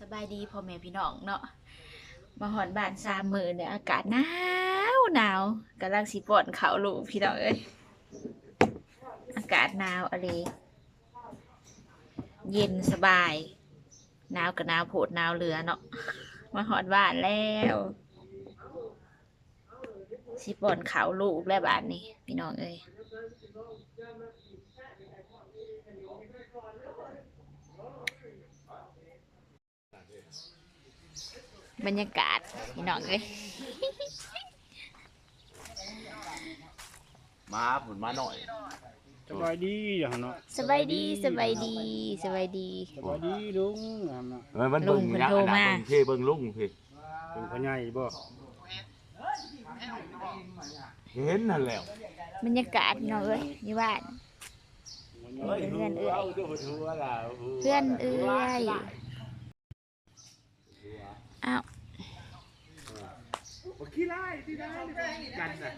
สบายดีพ่อแม่พี่น้องเนาะมาหอนบ้านสามมือเนี่ยอากาศหนาวหนาวกำลังสิปอนเขาลูกพี่น้องเอ้ยอากาศหนาวอะไรเย็นสบายหนาวกับหนาวโผดหนาวเหลือเนาะมาหอนบ้านแล้วสิปอนเขาลูกแล้วบ้านนี้พี่น้องเอ้ย บรรยากาศพี่น้องเอ้ยมาผุนมาหน่อยสบายดีอย่างเนาะสบายดีสบายดีสบายดีสบายดีลุงอย่างเนาะเออมันลุเบิ่งงเพิ่นยักโทรษ์นะมาเบิ่งเพ่เบิ่งลุงเพ่เป็นพ่อใหญ่บ่เห็นนั่นแหล้วบรรยากาศพี่น้องเอ้ยนี่บ้านเอ้ยเพื่อนเอ้ยเพื่อนเอ้ย อ้าวขี้ไล่ที่ได้กันน่ะ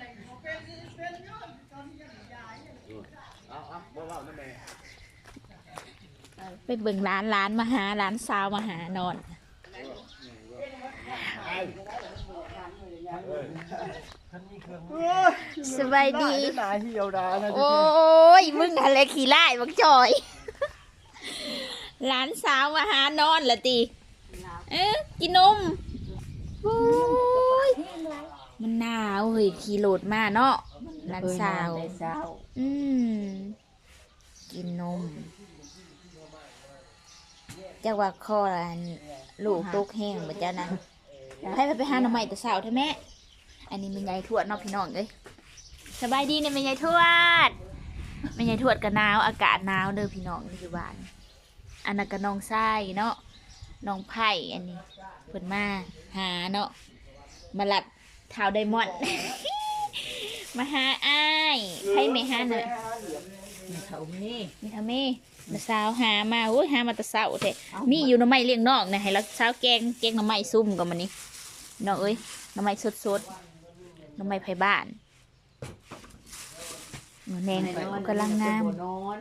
เอาเอาบ่เว้านั่นแหละไปเบิ่งร้านร้านมาหาร้านซาวมาหานอนสบายดีตาเหี่ยวดานะโอ้ยมึงอะไรขี่ไล่บักจอยหลานสาวมาหานอนละตี เอ๊ะกินนมโอ้ยมันหนาวเฮ้ยขี่โหลดมาเนาะหลานสาวอืม กินนมจักว่าคออันลูกตกแห้งเหมือนจ้านะให้ไปไปหาหน่อไม้แต่สาวเถอะแม่ อันนี้มันยายทวดเนาะพี่น้องเอ้ยสบายดีเนี่ยแม่ยายทวดแม่ยายทวดก็หนาวอากาศหนาวเด้อพี่น้องนี่คือบ้าน อันนั้นก็น้องไส้เนาะ น้องไผ่อันนี้เพิ่นมาหาเนาะมาลัดเท้าไดมอนด์ มาหาอ้ายไผ่ไม่หาหน่อยเขานี่มีทำไมมาสาวหามาโอ้ยหามาแตะเสาแท้มีอยู่หน้ำไม้เลี้ยงนอกนะให้เราสาวแกงแกงหน้ำไม้ซุ่มกับมันนี่น้องเอ้ยหน้ำไม้สดสดๆหน้ำไม้ไผ่บ้านหนูแนงกำลังงามนอน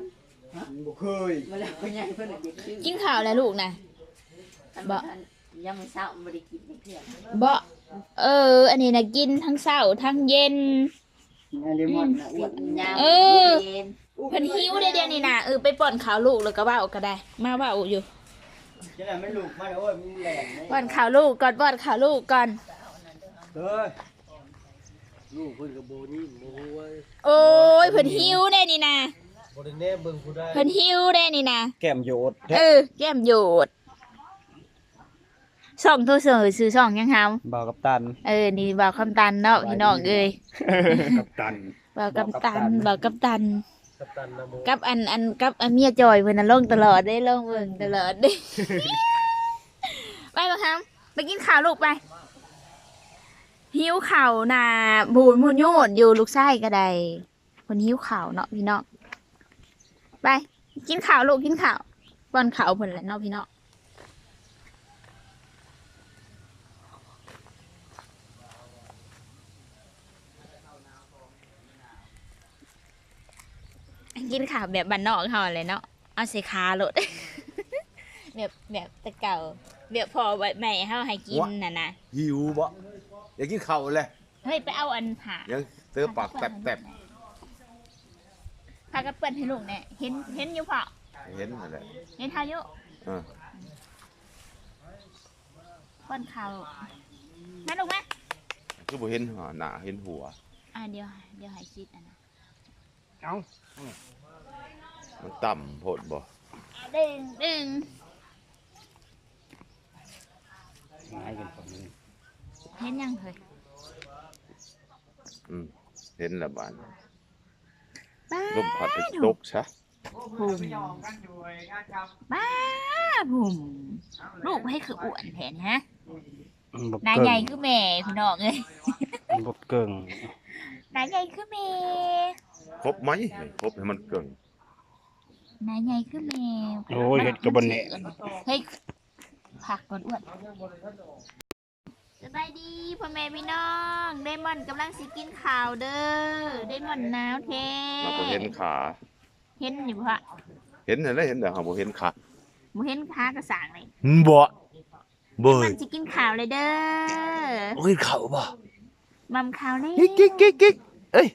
บ่เคยเวลาพ่อใหญ่เพิ่นน่ะเด็กชื่อ กินข้าวแล้วลูกนะ บ่ยังไม่เช้าบ่ได้กินเพื่อนบ่เออ อันนี้นะกินทั้งเช้าทั้งเย็นเลมอนน่ะอ้วนยาวเออ เย็นเพิ่นหิวได้เดี๋ยวนี้นะเออไปป้อนข้าวลูกแล้วก็เว้าก็ได้ มาเว้าอยู่จะได้ไม่ลูกมาโอ้ยมันแหลมป้อนข้าวลูกก่อนป้อนข้าวลูกก่อน เฮ้ยลูกเพิ่นก็บ่นี่บ่ฮู้ว่าโอ้ยเพิ่นหิวได้นี่นะบ่ได้แน่เบิ่งผู้ใดเพิ่นหิวได้นี่นะแก้มโยดเออแก้มโยด ส่องโทรเสยซื้อส่องยังเฮาบ่าวกับตัน เออ นี่บ่าวคำตันเนาะพี่น้องเอ้ยกับตันบ่าวคำตันบ่าวคำตัน กับตันนะโมกับอันอันกับอันเมียจอยเพิ่นน่ะลงตลอดได้ลงเบิ่งตลอดได้ไปบ่ครับไปกินข้าวลูกไป หิวข้าวน่ะบูนมูนโยดอยู่ลูกไส้ก็ได้เพิ่นหิวข้าวเนาะพี่น้องไป กินข้าวลูกกินข้าวป้อนข้าวเพิ่นแหละเนาะพี่น้อง กินข้าวแบบบ้านนอกเขาเลยเนาะเอาใส่คาโลด แบบแบบแตะเก่าแบบพอไว้แม่เฮาให้กินน่ะนะหิวบ่อยากกินข้าวเลยเฮ้ยไปเอาอันผ่ายังเตือปากแตบพากระเปิ้นให้ลูกเนี่ยเห็นเห็นอยู่พอๆเห็นนั่นแหละเห็นเท่าอยู่เออเปิ้นข่าวมาลูกมาคือบ่เห็นหัวหน้าเห็นหัว อ่าเดี๋ยวเดี๋ยวให้ชิดอันนะ เอ้ามันต่ำโพดบ่ดึงดึงหายกันฝั่งนี้เห็นยังเฮ้ยอืมเห็นและบานบ้าลมพัดไปตกซะหุ่มบ้าหุ่มลูกให้คืออ้วนแทนฮะบ่นายเกิใหญ่งคือแม่พี่น้องเอ้ยบ่เกิงนายใหญ่คือแม่ ครบไหมไม่ครบให้มันเกิงนายใหญ่คือแม่โอ้ยเฮ็ดก็บ่แน่เฮ้ยผักก่อนอ้วนสบายดีพ่อแม่พี่น้องเดมอนกำลังสิกินข้าวเด้อเดมอนหนาวแท้เราก็เห็นขา เห็นอยู่ปะเห็นนั่นแหละเห็นแต่เราบ่เห็นขาบ่เห็นขากระสางเลยบ่เบ้ยมันจะกินข่าวเลยเด้อโอ้ยเขาบ่มัมข่าวเลยกิ๊กกิ๊กกิ๊กกิ๊กเอ้ย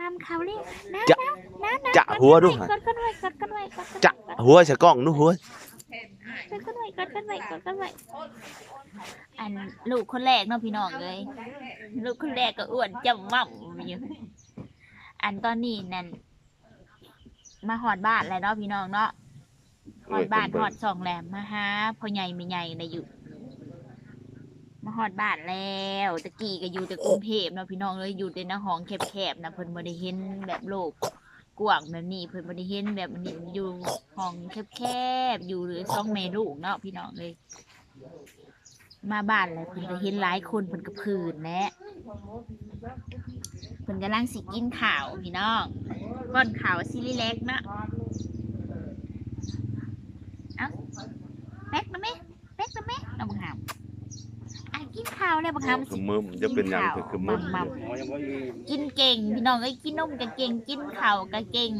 มัมข่าวเลยนะจะนะนะจะหัวดูกหะดกันไว้กดกันไว้กดกันจะหัวใส่กล้องดูหัวกดกันไว้กดกันไว้กดกันไว้อันลูกคนแรกเนาะพี่น้องเลย ลูกคนแรกก็อ้วนจำม่ำอยู่อันตอนนี้นั่นมาหอดบ้านแล้วเนาะพี่น้องเนาะหอดบ้านหอดสองแหลมมาหาพ่อใหญ่ไม่ใหญ่นะอยู่ มาหอดบ้านแล้วตะกี้ก็อยู่แต่กรุงเทพเนาะพี่น้องเลยอยู่แต่ในห้องแคบๆนะเพิ่นบ่ได้เห็นแบบโลกกว้างแบบนี้เพิ่นบ่ได้เห็นแบบนี้อยู่ห้องแคบๆอยู่หรือสองแม่ลูกเนาะพี่น้องเลย มาบ้านเลยเพิ่นก็เห็นหลายคนเพิ่นก็พื้นแหละเพิ่นกำลังสิกินข้าวพี่น้องก้อนข้าวซิลิเล็กเนาะแป๊กนะแม่แป๊กนะแม่เราบังหามอะ ข้าวเลยบังหามคือมือมันจะเป็นหยังคือคือมือมัมหมอยังบ่อยู่กินเก่ง พี่น้องเอ้ยกินนมก็เก่ง กินข้าวก็เก่ง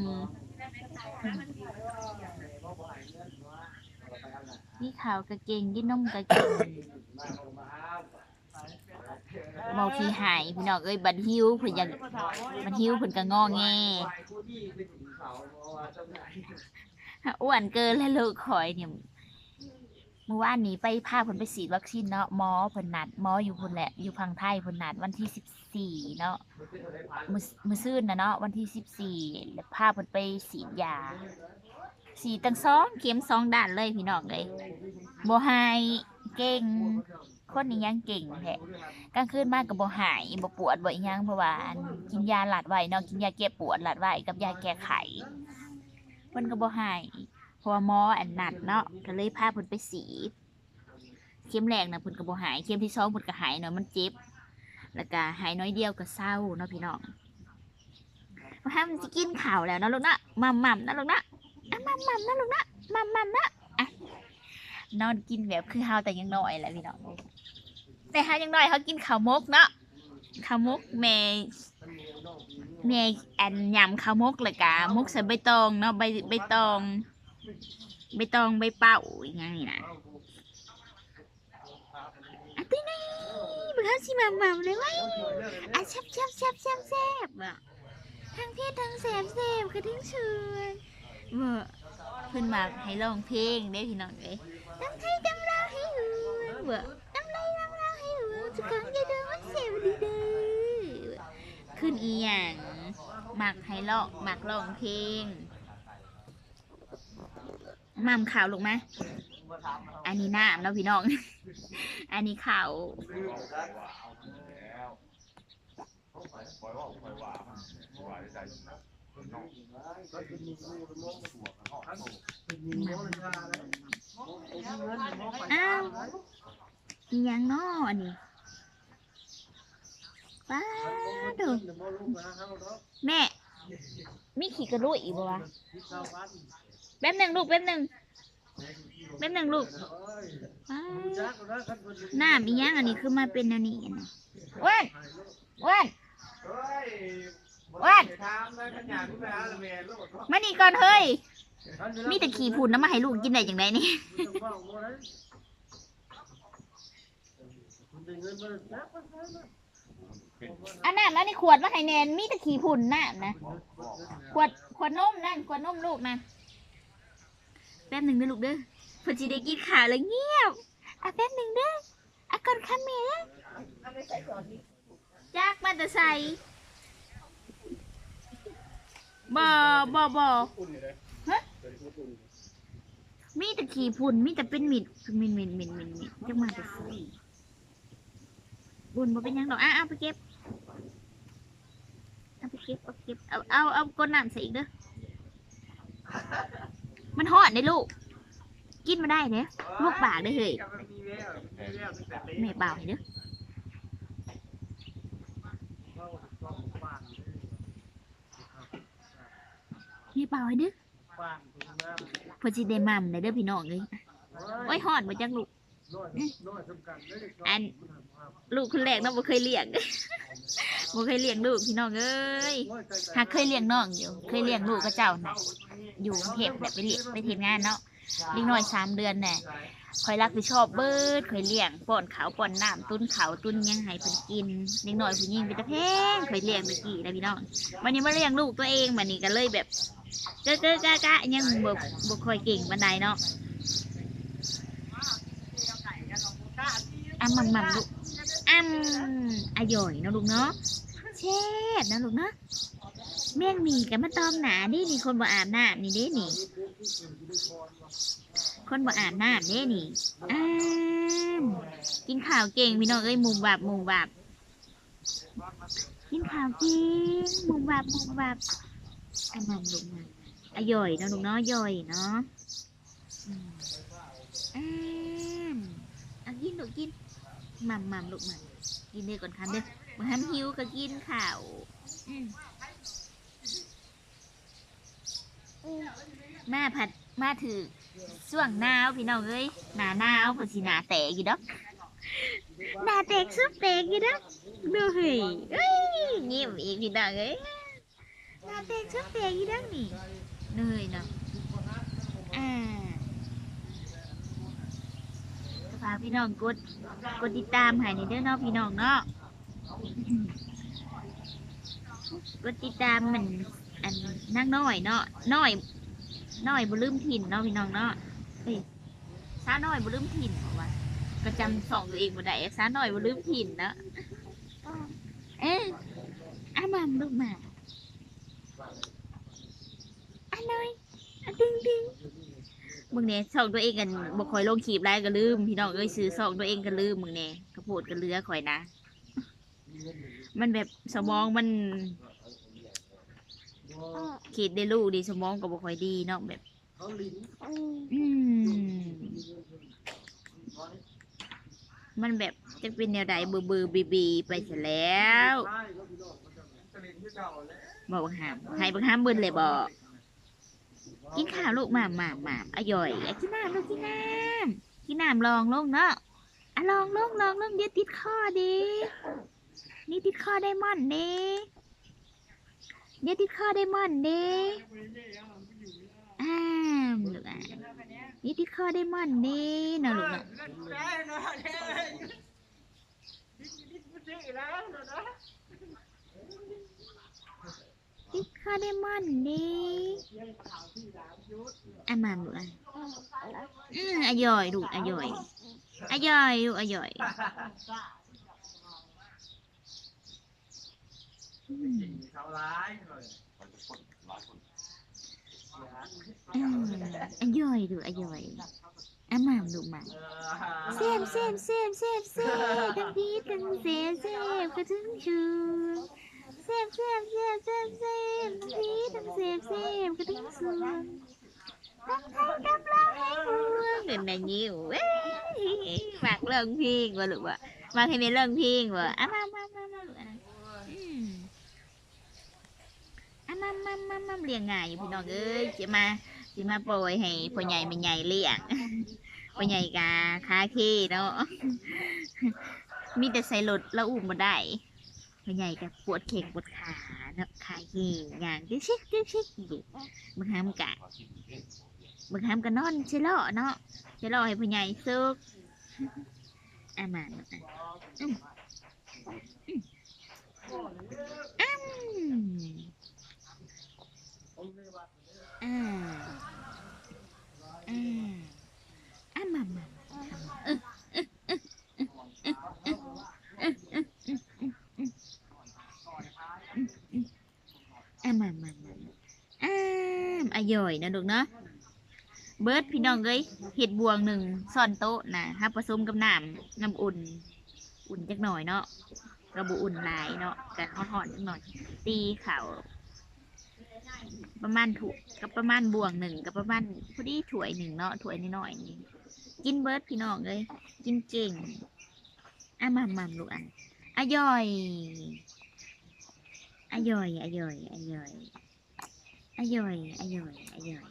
นี่ข้าวก็เก่งกินนมก็เก่งเมาขี้หายพี่น้องเอ้ยบัดหิวเพิ่นยังบัดหิวเพิ่นก็งอแงอ้วนเกินแล้วลูกคอยเนี่ย เมื่อวานนี้ไปพาเพิ่นไปฉีดวัคซีนเนาะหมอเพิ่นนัดหมออยู่พุ่นแหละ อยู่พังไทยเพิ่นนัดวันที่สิบสี่เนาะมือมือซื่นนะเนาะวันที่สิบสี่แล้วพาเพิ่นไปฉีดยาฉีดตั้งสองเข็มสองด้านเลยพี่น้องเลยโบหายเก่งคนนี้ยังเก่งแท้กลางคืนมาก็บ่หายโบปวดบ่อีหยังเพราะว่ากินยาหลัดไว้เนาะกินยาแก้ปวดหลัดไว้กับยาแก้ไขเพิ่นก็บ่หาย ราะว่าหมออันนัดเนาะก็เลยพาเพิ่นไปสีดเข็มแรกนะเพิ่นก็บ่หายเข็มที่สองเพิ่นก็หายเนาะมันเจ็บ แล้วก็หายน้อยเดียวก็เศร้าเนาะพี่น้องมาห้ามนสิกินข้าวแล้วเนาะลูกนะมัมมัมนะลูกนะอะมัมมัมนะลูกนะมัมมัมนะอะนอนกินแบบคือเฮาแต่ยังน้อยแหละพี่น้องแต่เฮายังน้อยเขากินข้าวมกเนาะข้าวมกแม่แม่อันยำข้าวมกเลยกะมกใส่ใบตองเนาะใบใบตอง ใบตองใบเป่าอย่างนี้นะอะตีนี่บังคับสิมามาเลยว้ยอะแซ่บแซ่บแซ่บแซบแซบอะทั้งเพศทั้งแซ่บแซ่บกระทิ้งเชิญเมื่อเพิ่นมาให้ร้องเพลงได้พี่น้องเอ้ยตำไทยตำลาให้หูเบื่อตำไรตำลาให้หูทุกครั้งจะเดินว่าแซ่บดีเด้อขึ้นอีหยังมักให้ร้องมักร้องเพลง มามข่าวลูกไหมอันนี้น้ำแล้วพี่น้อง อันนี้ข่าวอ้าวยังนออันนี้ป้าดูแม่ มีขี่กระลุยอีกบ่วะ แป๊บหนึ่งลูกแป๊บหนึ่งแป๊บหนึ่งลูกอ้าวหน้ามียังอันนี้คือมาเป็นอันนี้อันนี้อ้วนอ้วนอ้วนมานี่ก่อนเฮ้ยมีแต่ขี่ผุนน้ำมาให้ลูกกินได้อย่างไรนี่อันนั้นแล้วนี่ขวดมาให้แนนมีแต่ขี่ผุนน่ะนะขวดขวดนมนั่นขวดนมลูกนะ แป๊บหนึ่งเด้อลูกเด้อเพอจีได้กินข่าวแล้วเงียบอะแป๊บหนึ่งเด้ออะก่อนคำเมยจากมาแต่ใส่บ่บ่บ่ฮะมีแต่ขี่พุ่นมีแต่เป็นหมิดมินมินมินมินมิดจังมาแต่ใส่บุญบ่เป็นหยังดอกอะเอาไปเก็บเอาไปเก็บเอาเก็บเอาเอาเอาก้นน้ำใส่อีกเด้อ มันหอดได้ลูก กินมาได้เนี่ยลูกปากได้เฮ้ยแม่เปล่าให้เด้อแม่เปล่าให้ดึกพอจิเดมัมในเด้อพี่น้องเลยโอ้ยหอดมาจังลูก อันลูกคนแรกเน้องบ่เคยเลี้ยงบ่เคยเลี้ยงลูกพี่น้องเอ้ยหากเคยเลี้ยงน้องอยู่ เคยเลี้ยงลูกก็เจ้าน่ะอยู่กรุงเทพแบบไปเลี้ยงไปทีมงานเนาะเด็กน้อยสามเดือนน่คอยรับผิดชอบเบิดคอยเลี้ยงป้อนขาวป้อนน้ำตุ้นขาวตุ้นยังให้เพิ่นกินเด็กน้อยผู้หญิงเป็นตะแพงคอยเลี้ยงตะกี้นะพี่น้องวันนี้มาเลี้ยงลูกตัวเองวันนี้ก็เลยแบบเก้อเก้อกะกะยังบ่บ่ค่อยเก่งปานใดเนาะ อ้ำมัมมัมลูกอ้ำอร่อยนาะลูกเนาะแซ่บนะลูกเนาะแม่งมีกับมาตอมหนาดินี่คนบ่อาบน้ำนี่เด้นี่ คนบ่อาบน้ำเด้นี่อ้ามกินข้าวเก่งพี่น้องเอ้ยมุมบับมุมบับกินข้าวเก่งมุมบับมุมบับอันนั้นลูกนะอะย่อยเนาะลูกเนาะย่อยเนาะอืมอ้า กินลูกกินม่ำหม่ำลูกม่ำกินเด้อก่อนคันเด้อมาทำหิวก็กินข้าวมาผัดมาถือช่วงหนาวพี่น้องเอ้ยหนาหนาวพอสิหนาแตกอยู่ดอกหนาแตกซุบแตกอยู่ดอกดูเฮ้ยเอ้ยเงียบอีกพี่น้องเอ้ยหนาแตกซุบแตกอยู่ดอกนี่เหนื่อยเนาะอ่าก็ฝากพี่น้องกดกดติดตามให้ในเด้อเนาะพี่น้องเนาะกดติดตามมันอันนั่งน้อยเนาะน้อยน้อยบ่ลืมถิ่นเนาะพี่น้องเนาะเฮ้ยซาน้อยบ่ลืมถิ่นบอกว่าก็จำสองตัวเองบ่ได้ซาน้อยบ่ลืมถิ่นเนาะเอ๊ะอามัมลูกหมาอาน้อยอาดึงดึง มึงเนี่ยสองตัวเองกันบ่คอยลงขีบไรก็ลืม พี่น้องเอ้ยซื้อสองตัวเองก็ลืมมึงเนี่ยกระโพดก็เลือคอยนะ มันแบบสมองมันคิดได้ลูกดีสมองก็บ่ค่อยดีเนาะแบบอืมมันแบบจะเป็นแนวใดเบือเบือบีบีไปเสร็จแล้วบอกบังหามให้บังหามบึนเลยบอก กินข้าวลูกหมามหมามหมามอร่อยกินน้ำลูกกินน้ำกินน้ำลองลงเนาะอะลองลงลองลงเดี๋ยวติดคอดินี่ติดคอได้มอนเด้เดี๋ยวติดคอได้มอนเด้อ้ามลูกอะนี่ติดคอได้มอนเด้เนาะลูกเนาะ ติดคาเดมอนดิอะมาลูอะอืมอร่อยลูอร่อยอร่อยลูอร่อยอร่อยลูอร่อยอะมาลูมาเซมเซมเซมเซมเซมทั้งพีทั้งเซมเซมกระถึงชูเซมเซมเซมเซมเซมทั้งพีทั้งเซมเซมกระถึงสูงทั้งไทยกำลังให้พวงเดินในยิ้วเอ้ยมากเรื่องเพลงวะลูกวะมาให้เป็นเรื่องเพลงวะอะมามามามาลูกอะอืมอะมามามามาเลี้ยงง่ายอยู่พี่น้องเอ้ยจะมาจะมาโปรยให้พ่อใหญ่แม่ใหญ่เลี้ยงพ่อใหญ่กาคาเคเนาะมีแต่ใส่รถแล้วอุ้มมาได้ พ่อใหญ่กับปวดเข่งปวดขาเนาะขาเหี่อย่างเด็กชิกเด็กชิกอยู่บางครั้งกะบางครั้งก็นอนเชลอเนาะเชลอให้พ่อใหญ่ซุกอามาเนาะอะอืมอืมอืมอ่าอ่าอะมามาอะมามามาอ่าอร่อยนะลูกเนาะเบิร์ดพี่น้องเอ้ยเห็ดบวงหนึ่งซ่อนโต๊ะนะฮะผสมกับน้ำน้ำอุ่น อุ่นจักหน่อยเนาะกระบุอุ่นหลายเนาะกะห่อนๆจักหน่อย ตีเขาประมาณถูกกับประมาณบวงหนึ่งกับประมาณพอดีถ้วยหนึ่งเนาะถ้วยน้อยๆนี่กินเบิร์ดพี่น้องเอ้ยกินเก่งอะมามามลูกอันอร่อยอร่อยอร่อยอร่อย อร่อยอร่อยอร่อย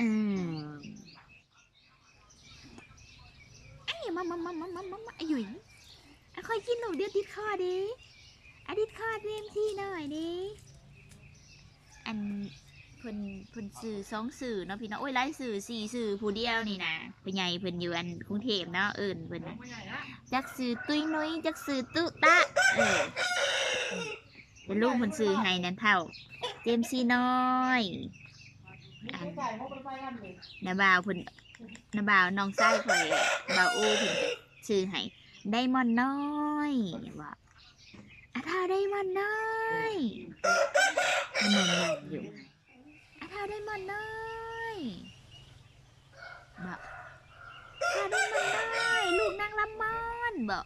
อืมไอ้ยมามามามามามามาอร่อยอะคอยกินหนูเดียวติดคอดิอะติดคอเต็มที่หน่อยดิอันเพิ่นเพิ่นสื่อสองสื่อเนาะพี่น้องโอ้ยไล่สื่อสี่สื่อผู้เดียวนี่นะเป็นไงเพิ่นอยู่อันกรุงเทพเนาะเอิ้นเพิ่นจักสื่อตุ้ยนุ้ยจักสื่อตุตะเออ เป็นลูกเพิ่นสื่อให้นั่นเท่า เจมส์ซีน้อยอันนาบ่าวเพิ่นนาบ่าวน้องชายข่อยบ่าวอ้เพิ่นก็ชื่อให้ไดมอนด์น้อยว่าอาท่าไดมอนด์น้อยมันงงอยู่อาท่าไดมอนด์น้อยบอกอาท่าไดมอนด์น้อยลูกนางลำมอนบอก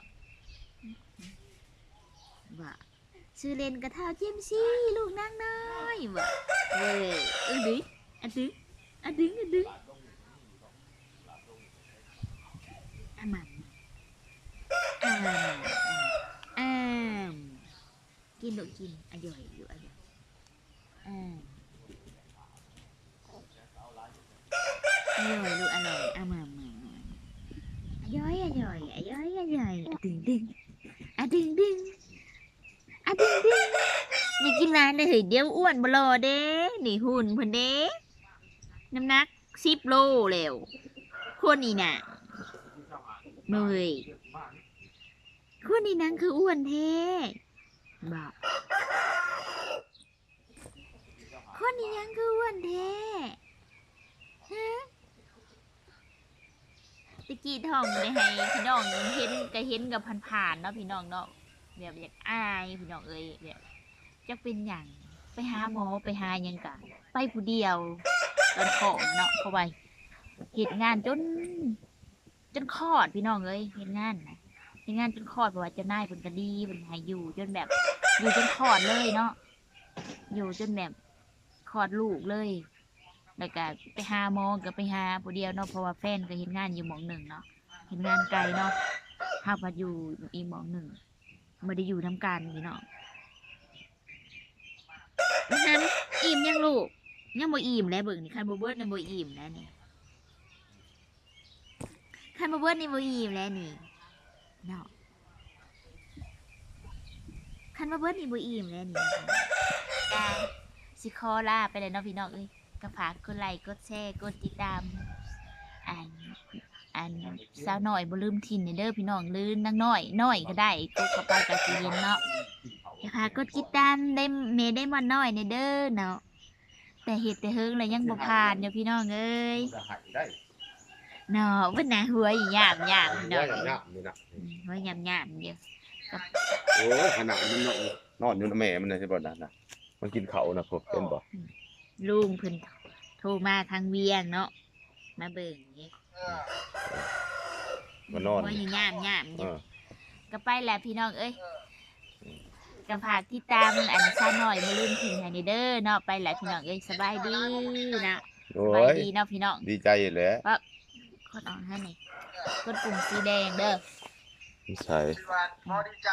ชื่อเล่นกระเท่าเจมส์ซี่ลูกนางน้อยบอกเออเออดึงอะดึงอะดึงอะดึงอะมันอ่ามอ่ามกินลูกกินอร่อยอยู่อร่อยอ่าอร่อยลูกอร่อยอ่ามามามาอร่อยอร่อยอร่อยอร่อยอะดึงดึงอะดึงดึงอะดึงดึง อย่ากินร้านเลยเฮ้ยเดี๋ยวอ้วนบลอเด้นี่หุ่นเพิ่นเด้น้ำหนักสิบโลแล้วคนอีน่ะเมยคนนี้นังคืออ้วนเท่บอกคนนี้ยังคืออ้วนเท่ฮะตะกี้ท่องได้ให้พี่น้องเห็นก็เห็นกับผ่านๆเนาะพี่น้องเนาะแบบอยากอายพี่น้องเอ้ยแบบ จะเป็นอย่างไปหาหมอไปหาหยังกะ ไปผู้เดียวตอนของเนาะเข้าไปเหตุงานจน จนคลอดพี่น้องเอ้ยเหตุงานนะในงานจนคลอดเพราะว่าเจะนายเป็นกะดีเป็นใหายอยู่ จนแบบ อยู่จนคลอดเลยเนาะอยู่จนแบบคลอดลูกเลยแล้วก็ไปหาหมอก็ไปหาผู้เดียวเนาะเพราะว่าแฟนก็เห็นงานอยู่หมองหนึ่งเนาะเห็นงานไกลเนาะห้าพัดอยู่อีกหมองหนึ่งไม่ได้อยู่ทำการพี่เนาะนะครับอิ่มยังลูก ยังบ่อิ่มแล้วเบิ่งนี่คันบ่เบิดนี่บ่อิ่มแล้วนี่คันบ่เบิดนี่บ่อิ่มแล้วนี่เนาะคันมาเบิดนี่บ่อิ่มแล้วนี่กาสิขอลาไปเลยเนาะพี่น้องเอ้ยก็ฝากกดไลค์กดแชร์กดติดตามอันอันสาวน้อยบ่ลืมถิ่นเด้อพี่น้องลืมนางน้อยน้อยก็ได้กดเข้าไปก็สิเห็นเนาะ อย่าฝากกดติดตามได้เมได้มาน้อยในเด้อเนาะแต่เฮ็ดแต่เฮิงแล้วยังบ่ผ่านอยู่พี่น้องเอ้ยเนาะเพิ่นน่ะหัวอีหยามหยามพี่น้องเอ้ยนี่นะอืมหัวหยามหยามเดียวโอ้ยขนาดมันนอนนอนอยู่นะแม่มันนะใช่ป่ะนั่นนะมันกินเขานะพวกเป็นบ่ลุงเพิ่นโทรมาทางเวียงเนาะมาเบิ่งนี่มันนอนว่าอยู่ย่ามย่ามอเอยู่อก็ไปแหละพี่น้องเอ้ย ก็ฝากที่ตามอันซ่าหน่อยมาลืมทิ้งให้เด้อเนาะไปแหละพี่น้องเอ้ยสบายดีนะโอ้สบายยดีเนาะพี่น้องดีใจอยู่แหล้วกดออกให้หน่อยกดปุ่มสีแดงเด้อ ใช่ พอดีใจ